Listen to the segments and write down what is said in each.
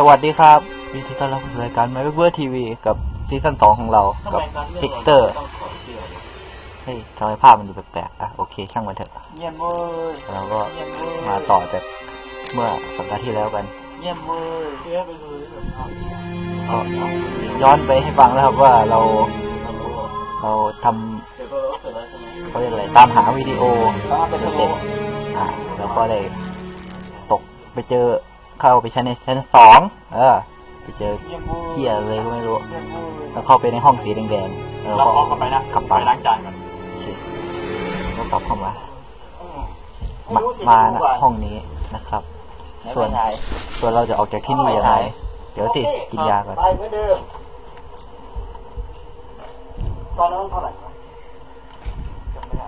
สวัสดีครับวิธีต้อนรับเข้าสู่รายการไมเบอร์ทีวีกับซีซั่นสองของเรา กับพิกเตอร์ต้องถอดเสื้อเลยเฮ้ยทำไมภาพมันดูแปลกๆ อะ โอเค ช่างมันเถอะ เยี่ยมเว้ยเราก็เยี่ยมเว้ยมาต่อจากเมื่อสัปดาห์ที่แล้วกัน เยี่ยมเว้ยเสื้อไปเลยแบบเอาก็ย้อนไปให้ฟังแล้วครับว่าเราทำรู้ว่าเราทเดี๋ยวก็รู้สึกแล้วใช่ไหมำเขาเรียกอะไร ตามหาวิดีโอต้องเอาไปจนทำเสร็รู้จอ่าแล้วก็เลยตกไปเจอ เข้าไปชั้นในชั้นสองเออไปเจอเยี่ยมเว้ยเคียอะไรก็ไม่รู้เยี่ยมเว้ยแล้วเข้าไปในห้องสีแดงๆแล้วเราก็พร้อมกันไปนะกลับไปล้างจานกันโอเคก็กลับเข้ามามามาณห้องนี้นะครับ ส่วนส่วนเราจะออกจากที่นี่ยังไงเดี๋ยวสิกินยาก่อนไปเหมือนเดิมตอนนั้นเท่าไหร่วะจำไม่ได้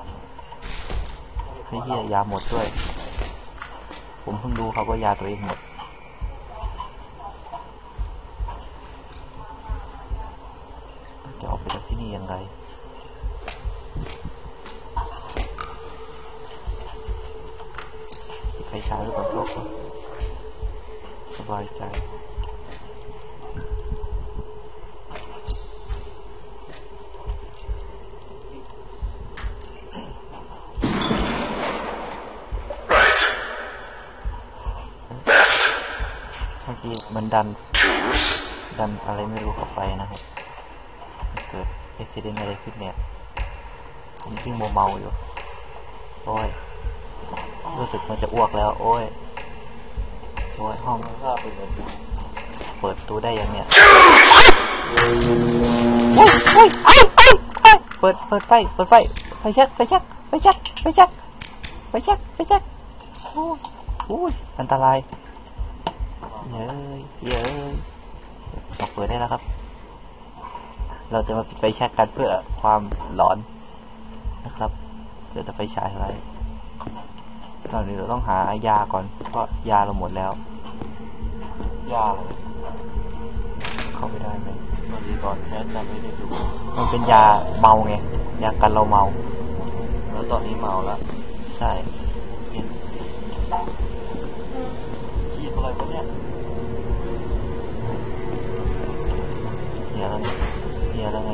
เฮ้ยเฮียยาหมดด้วย ผมเพิ่งดูครับว่ายาตัวเองหมด นี่ยังไง ใครใช้หรือเปล่าก็สบายใจเมื่อกี้มันดัน ดันอะไรไม่รู้เข้าไปนะครับเกิดอุบิเหตุอะไรขึ้นเนี่ยผมยิ่งโมเมาอยู่ โอ้ย รู้สึกมันจะอ้วกแล้ว โอ้ย โอ้ยห้องภาพเปิดเปิดตูได้ยังเนี่ยเปิดเปิดไฟเปิดไฟไฟแช็กไฟแช็กไฟแช็กไฟแช็กไฟแช็กไฟแช็กโอ้ยโอ้ยอันตรายเย้ยเย้ยออกเปิดได้แล้วครับ เราจะมาปิดไฟแช็กกันเพื่อความหลอนนะครับเดี๋ยวจะไฟฉายอะไรตอนนี้เราต้องหายาก่อน เพราะยาเราหมดแล้ว ยาเลยเข้าไปได้ไหมเมื่อกี้ก่อนแค่จำไม่ได้ดูมันเป็นยาเมาไงยากันเราเมา แล้วตอนนี้เมาแล้วใช่ขี้อะไรวะเนี่ยเฮียแล้ว ไงเฮียแล้วไง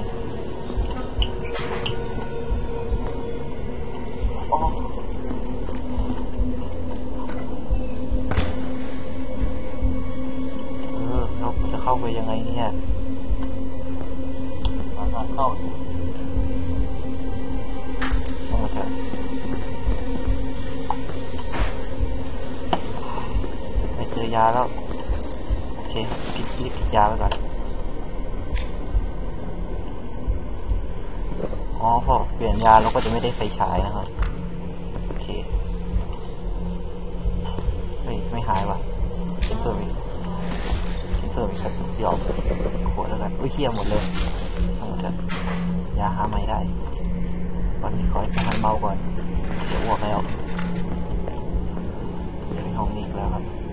อ๋อเออเราจะเข้าไปยังไงเนี่ยสามารถเข้าต้องมาเถอะไม่เจอยาแล้ว โอเคพิดรีบพิดยาไปก่อน อเปลี่ยาเราก็จะไม่ได้ไฟฉายนะครับ โอเคเฮ้ยไม่หายว่ะเพิ่มอีกเพิ่มอีกสักเดียวขวดแล้วกันอุ้ยเชี่ยหมดเลยทั้งหมดเถอะยาหาไม่ได้วันนี้ขอให้มันเมาก่อนจะอ้วกแล้วห้องนี้แล้วครับ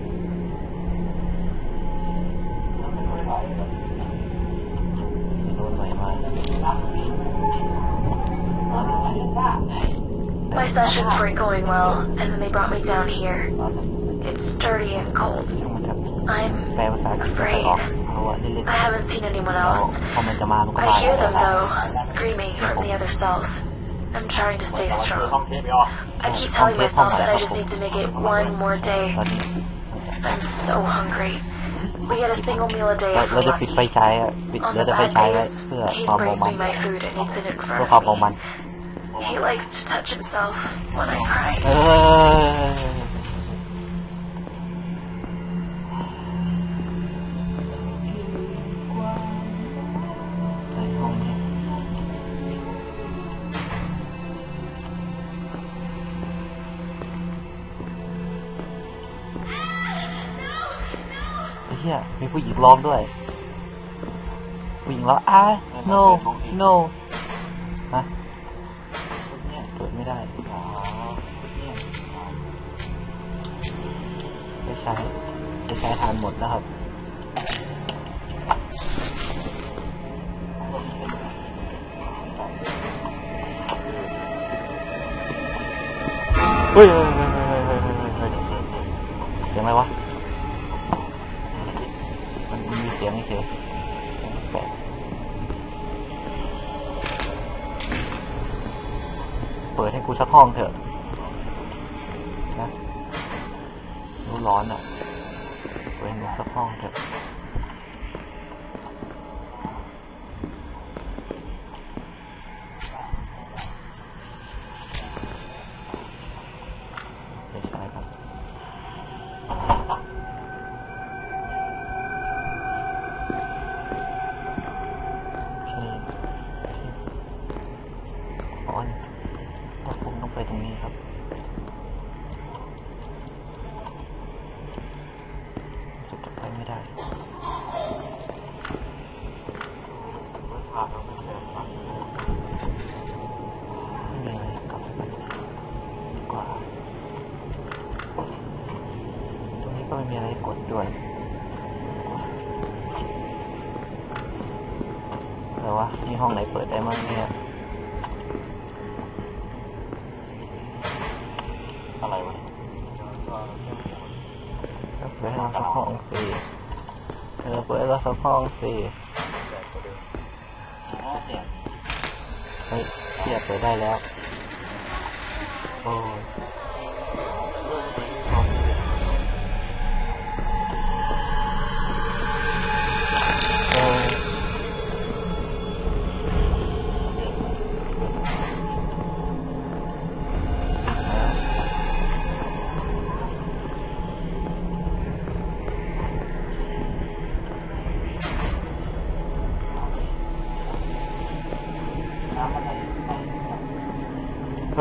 sessions weren't going well, and then they brought me down here. It's dirty and cold. I'm afraid. I haven't seen anyone else. I hear them, though, screaming from the other cells. I'm trying to stay strong. I keep telling myself that I just need to make it one more day. I'm so hungry. We get a single meal a day if we're lucky. On the bad days, Kate brings me my food and eats it in front of me. He likes to touch himself when I cry. เออในห้องนี้ไอ้เหี้ยมีผู้หญิงร้องด้วย ผู้หญิงร้องอะ no no ร้อนอะเปิดให้กูสักห้องเถอะ แต่ว่านี่ห้องไหนเปิดได้มั้งเนี่ยอะไรวะเปิดห้เราสักห้องสิเออเปิดห้เราสักห้องสิอ๋อเสียงเฮ้ยเทียบเปิดได้แล้ว โอ้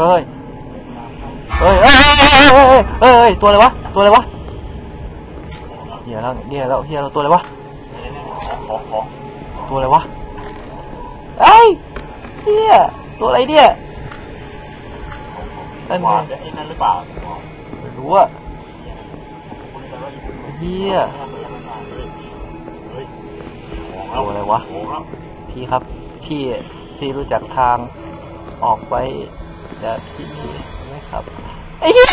เฮ้ยเฮ้ยเฮ้ยเฮ้ยเฮ้ยเฮ้ยตัวอะไรวะ ตัวอะไรวะเหี้ยแล้วเหี้ยแล้วเหี้ยแล้วตัวอะไรวะขอขอตัวอะไรวะไอ้ยเหี้ยตัวอะไรเนี่ยนั่นหไงวานไอ้นั่นหรือเปล่าไม่รู้อะคุณแปลว่าอยู่เหี้ยเฮ้ยตัวอะไรวะโอ้ครับพี่ครับ พี่ พี่รู้จักทางออกไป จากที่นี่ไหมครับไอ้เหี้ย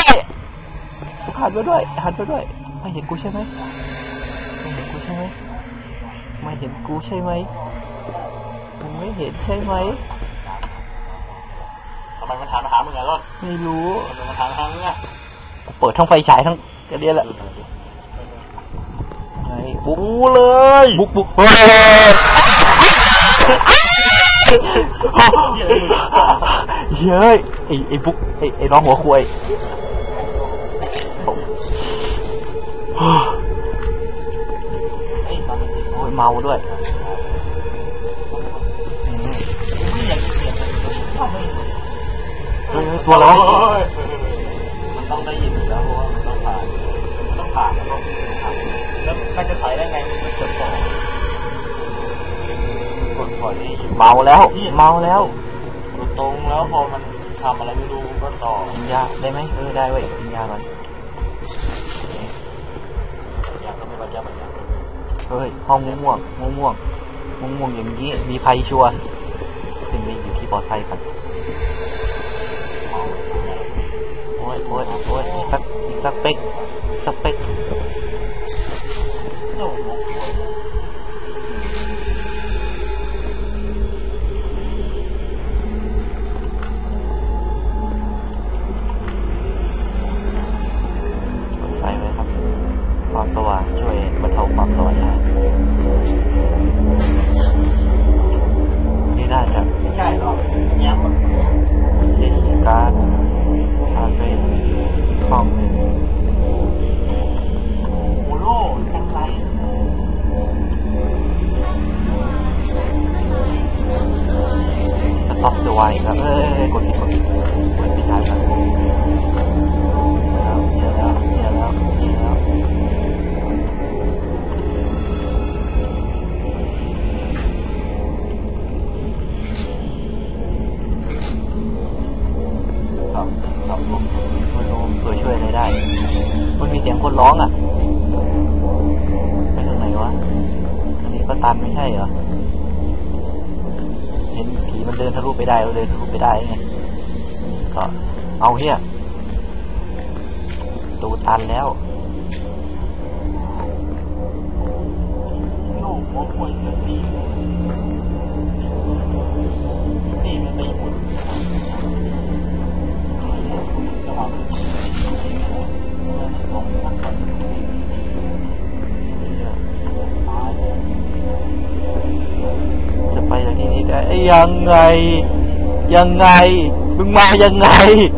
หันไปด้วยหันไปด้วย ไม่เห็นกูใช่ไหมไม่เห็นกูใช่ไหมไม่เห็นกูใช่ไหมมึงไม่เห็นใช่ไหมทำไมมันถามมาหามึงไงต้นไม่รู้ทำไมมันถามมาหามึงอะเปิดทั้งไฟฉายทั้งกระเดียนแหละไงบุกเลย บุกบุกเฮ้ย เฮ้ยไอ้ไอ้บุ๊กไอ้ไอ้น้องหัวควายโอ้ยเมาด้วยเฮ้ยตัวอะไรวะมันต้องได้ยินอยู่แล้วเพราะว่ามันต้องผ่านมันต้องผ่านแล้วก็ผ่านแล้วมันจะถอยได้ไงมันไม่กดต่อกด ถอยนี่อยู่เมาแล้ว เมาแล้วอยู่ตรงแล้วพอมันทำอะไรไม่รู้ก็ต่อกินยาได้ไหมเออได้เว้ยกินยามันอย่างก็ไม่บรรยาบรรยาเฮ้ยห้องม่วงม่วงม่วงม่วงม่วงอย่างนี้มีภัยชัวร์ขึ้นไปอยู่ที่ปลอดภัยกันโอ้ยโอ้ยโอ้ยอีกสักอีกสักเป๊กอีกสักเป๊ก คนร้องอะไปทางไหนวะทางนี้ก็ตันไม่ใช่เหรอเห็นผีมันเดินทะลุไปได้เราดินทะลุไปได้ไงก็เอาเฮียตูตันแล้วโน้ตโวยเซอร์ซี่ซี่เป็นมีหุ่น để dân này dân này đừng ma dân này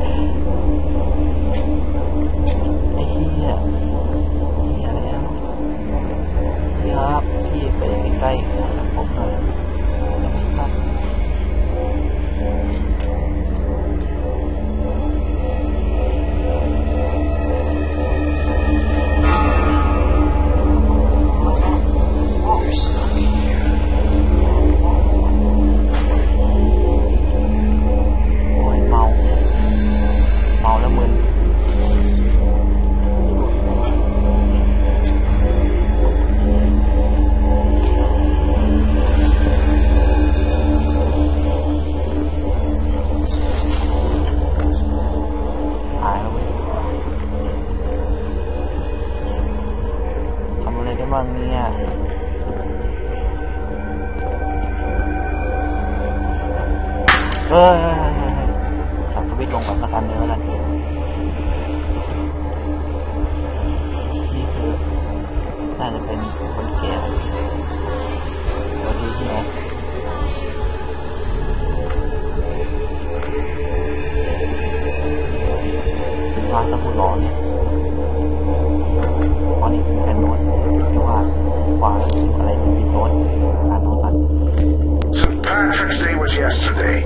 มังเนี่ยเออสับสวิตลงแบบนสักอันนึงแล้วกันนี่คือน่าจะเป็นคนเก่ตัวที่ที่นะพาสมุดร้อนเนี่ย St. Patrick's Day was yesterday.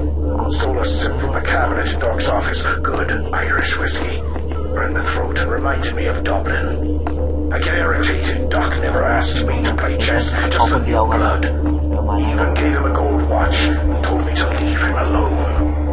Stole a sip from the cabinet in Doc's office. Good Irish whiskey. Burned the throat and reminded me of Dublin. I get irritated. Doc never asked me to play chess, just the new blood. He even gave him a gold watch and told me to leave him alone.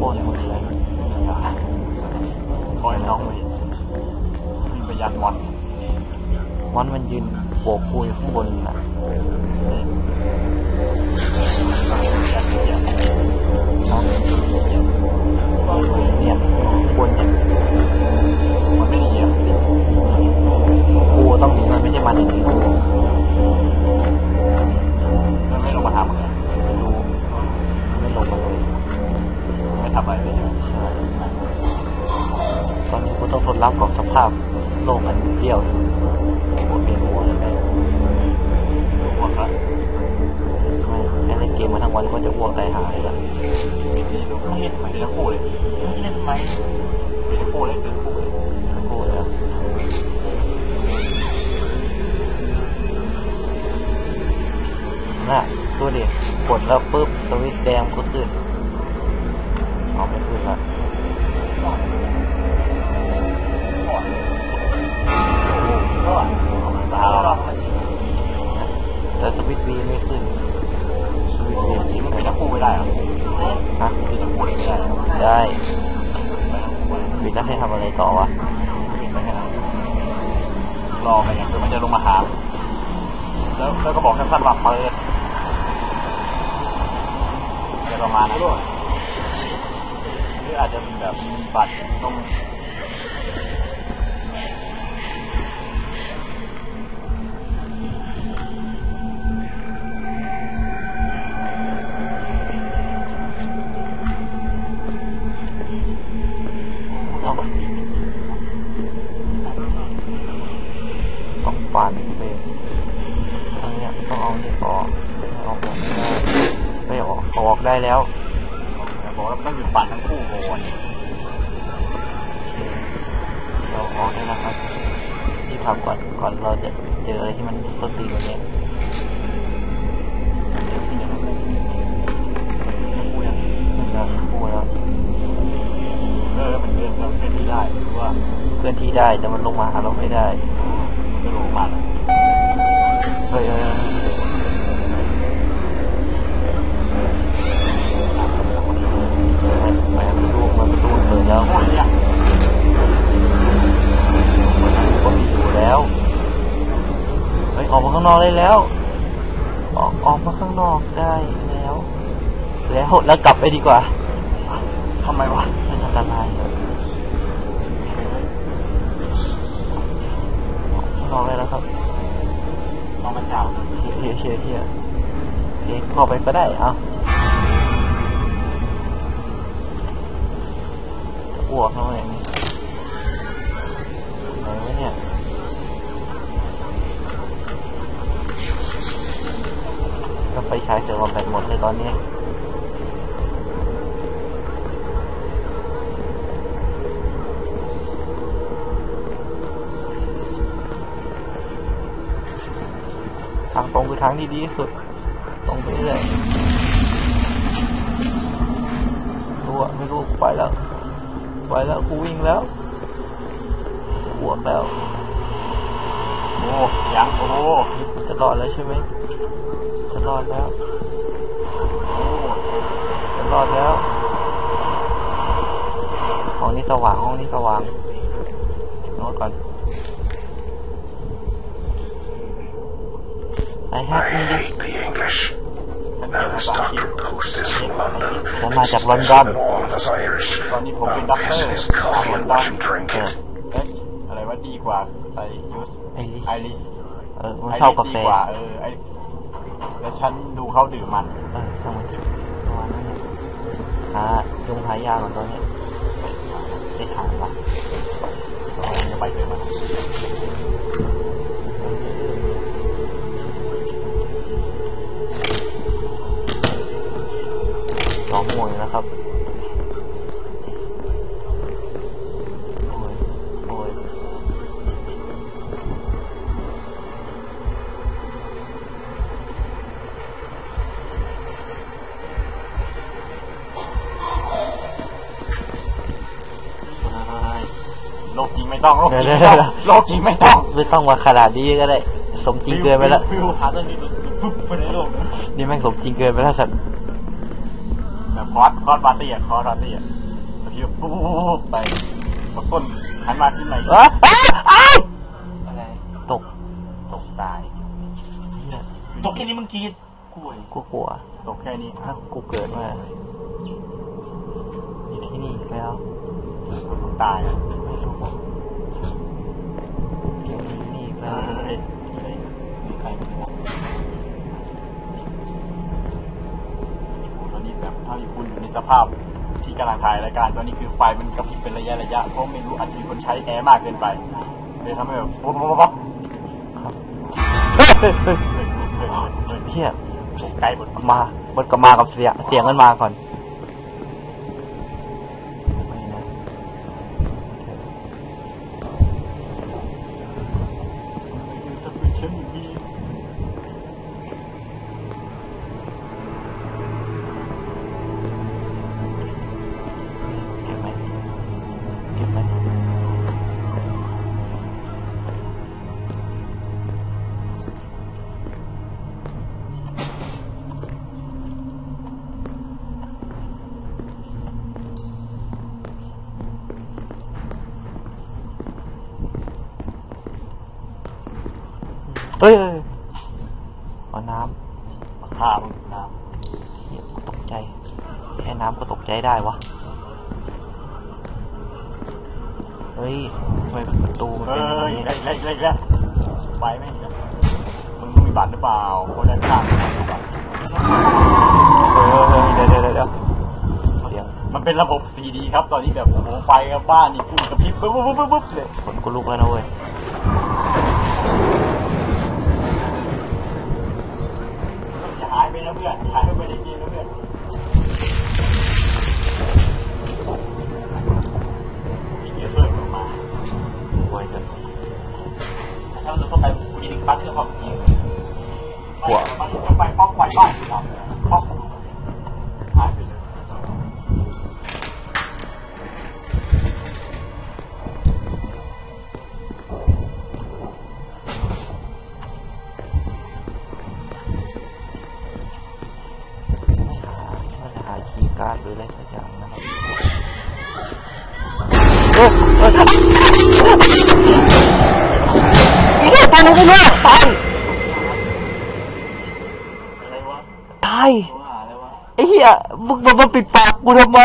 โคตรมึนเลยคอยน้องมาเมีประพยัดมอนมอนมันยืนโบกคุยข้างบนน่ดีอะกูต้องหนีมันไม่ใช่มันจริงๆ ทำไรไม่ตอนนี้กูต้องทนรับกับสภาพโลกอันเดียวหัวเปลี่ยนหัวเลยแม่หัวทำไมแค่เล่นเกมมาทั้งวันก็จะอ้วกใจหายละไม่เล่นไม่เล่นคู่เลยไม่เล่นไหมม่เล่นคู่เลยเล่นคู่เลยเล่นคู่เน่ะดูดิกดแล้วปุ๊บสวิตแดงก็ขึ้น เอาไม่ขึ้นละแต่สวิตช์วีไม่ขึ้น สวิตช์วีสิบเล่นทั้งคู่ไม่ได้เหรอฮะเล่นทั้งคู่ไม่ได้เหรอได้วิทย์จะให้ทำอะไรต่อวะ รอไปอย่างเดี๋ยวมันจะลงมาหา แล้วแล้วก็บอกสั้นๆว่าเปิดจะประมาณนั้นด้วยหรื อาจจะมีแบบบัตรตรงต้องต้องปั่นไปทางเนี้ยต้องเอาเนี่ออกไม่ออกไม่ได้ไม่ออกออกได้แล้ว ต่บอกแล้วมันต้องหยุดปั่นทั้งคู่ก่อนเราออกได้แล้วครับที่ทำก่อนก่อนเราจะเจออะไรที่มันต้นตีนแบบนี้ทั้งคู่ยังมันจะพูดแล้วเออมันเดินเราเคลื่อนที่ได้หรือว่าเคลื่อนที่ได้แต่มันลงมาหาเราไม่ได้มันจะลงมาแล้วเฮ้ยเฮ้ยเฮ้ย อ้ยเนี่ยก็มีอยู่แล้วเฮ้ยออกมาข้างนอกได้แล้ว ออกออกมาข้างนอกได้แล้ว แล้วแล้วกลับไปดีกว่าทำไมวะมันอันตรายครับออกข้างนอกได้แล้วครับน้องพระเจ้าเฮียเฮียเฮียเฮียเข้าไปก็ได้เอา จะอ้วกทำไมอย่างนี้อะไรวะเนี่ยก็ไฟฉายเสือว่าแบตหมดเลยตอนนี้ทางตรงคือทางที่ดีที่สุด ตรงไปเรื่อยรู้อะไม่รู้ไปแล้ว ไปแล้วกูวิ่งแล้วบวกแล้วโอ้ยังโอ้จะรอดแล้วใช่ไหมจะรอดแล้วจะรอดแล้วห้องนี้สว่างห้องนี้สว่างโน้ตก่อน I have English. ฉันเก่ Now งภา this ษาอังกฤษ Dr. Post is from London. They're not จาก So much London. than all of us Irish. Tony Pope I'll Doctor. piss in his coffee and watch him drink it. เอ๊ะอะไรว่าดีกว่าไอยูสไอริสไอริสเออมันไอชอบริสกาดีแฟกว่าเออไอแล้วฉันดูเขาดื่มมันเออทำไมประมาณนั้นเนี่ยหายุงหายาก่อนตอนนี้ได้ถามปะจะไปเจอมัน ต้องโลกจริงเดี๋ไม่ยวต้องเดี๋ยวโลกจริงไม่ต้อง ไม่ต้องมาขนาดนี้ก็ได้ สมจริงเกินไปแล้วฟิวขาตัวนี้ปุ๊บไปในโลกนะนี่แม่งสมจริงเกินไปแล้วสัตว์แบบคอร์สคอร์สปาร์ตี้อะคอร์สปาร์ตี้อะบางทีก็ปุ๊บไปพอต้นหันมาที่ไหนอ้าอ้าอ้าอะไรตกตกตายเหี้ยตกแค่นี้มึงกรีดกล้วยกูกลัวตกแค่นี้ถ้ากูเกิดมาอยู่ที่นี่อีกแล้วมึงตายอะไม่รู้ อยู่ที่นี่ไม่รู้โอ้ตอนนี้แบบถ้าอยู่คุณอยู่ในสภาพที่กำลังถ่ายรายการตอนนี้คือไฟมันกระพริบเป็นระยะระยะเพราะไม่รู้อาจจะมีคนใช้แอร์มากเกินไปเลยทำให้แบบปุ๊บปุ๊บป๊บป๊บเฮ้ยเฮ้ยเฮ้ยเฮ้ยเฮ้ยเฮ้ยเฮียไกลหมดมามันก็มากับเสียงเสียงกันมาก่อน ได้วะ เฮ้ยทำไมประตูมันเฮ้เป็นแบบยนี้เล็กเล็กเล็กเล็กไปไหมเนี่ยมึงต้องมีบัตรหรือเปล่าคนด้านข้างมีบัตรเฮ้ยเดี๋ยวเดี๋ยวเดี๋ยวเดี๋ยวเสียงมันเป็นระบบ CD ครับ ตอนนี้แบบโอ้โหไฟกับบ้านนี่พุ่งกระพริบปุ๊บปุ๊บปุ๊บปุ๊บเลยขนกูลุกแล้วนะเว้ย อย่าหายไปนะเพื่อนอย่าหายไปในเกมนะเพื่อน คุ มึงมาปิดปากกูทำไม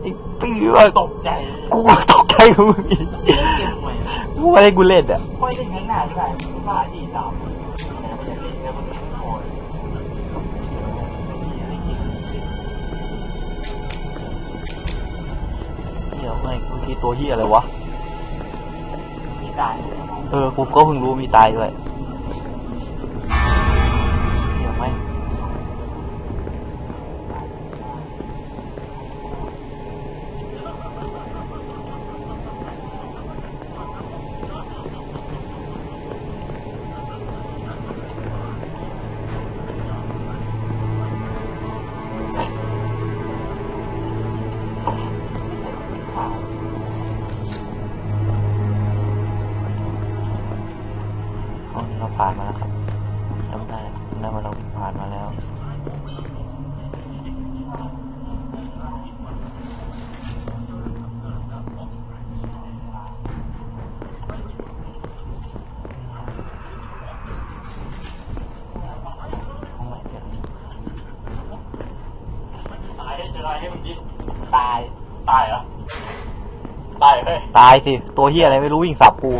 ไอ้ปีวะตกใจกูก็ตกใจกับมึงอีกเล่นเกมทำไมมึงมาให้กูเล่นอะค่อยเล่นง่ายๆไม่ได้มึงบ้าจีตามแต่ไม่อยากเล่นแล้วมันโอยเหี้ยไม่กูคิดตัวเหี้ยอะไรวะ มีตาย เออ กูก็เพิ่งรู้มีตายด้วย ได้จำได้ว่าเราผ่านมาแล้วห้องไหนเนี่ยตายให้เจออะไรให้มึงกินตาย ตายเหรอ ตายเฮ้ยตายสิ ตัวเฮียอะไรไม่รู้วิ่งสับกู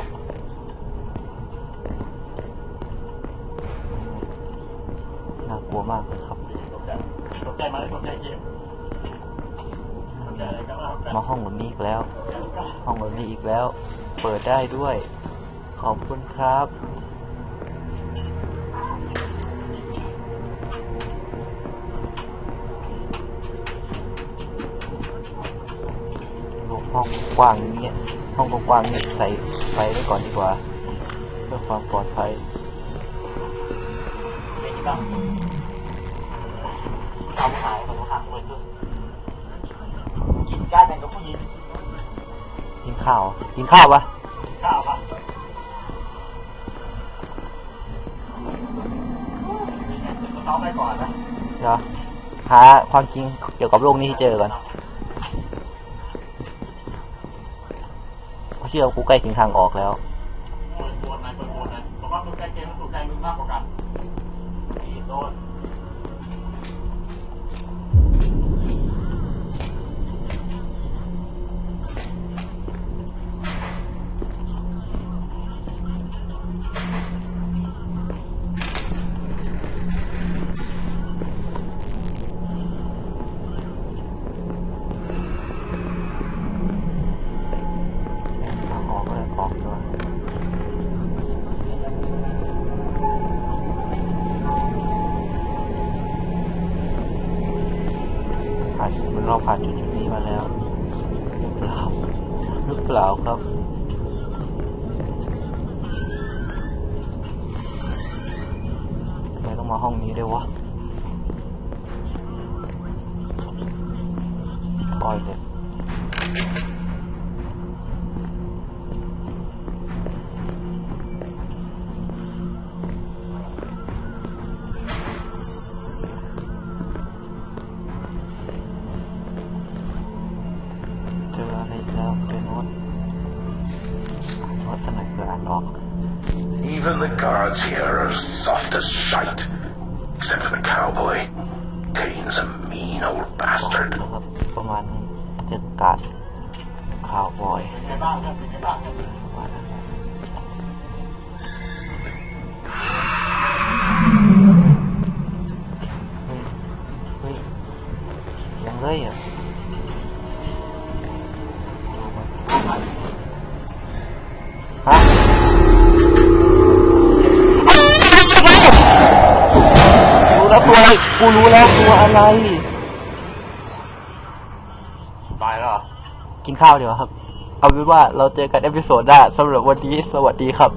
ได้ด้วย ขอบคุณครับ ห้องกว้างอย่างเงี้ยห้องกว้างๆนี่ใส่ไฟไว้ก่อนดีกว่า เพื่อความปลอดภัยไม่คิดว่าทำหายของทางเวอร์จุสกินการแต่งกับผู้หญิงกินข้าว กินข้าวปะ ข้าวปะนี่ไงจะต้องไปก่อนนะเดี๋ยวหาความจริงเกี่ยวกับโลกนี้ที่เจอก่อนเชื่อว่ากูใกล้ถึงทางออกแล้ว Even the guards here are soft as shite. Except for the cowboy. Kane's a mean old bastard. The. Cowboy. Wait. Wait. Young. กูรู้แล้วตัวอะไร ตายแล้วเหรอกินข้าวเดี๋ยวาครับ เอาเป็นว่าเราเจอกันเอพิโซดหน้าสำหรับวันนี้สวัสดีครับ